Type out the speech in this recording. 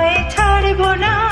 তোমায় ছাড়বো না।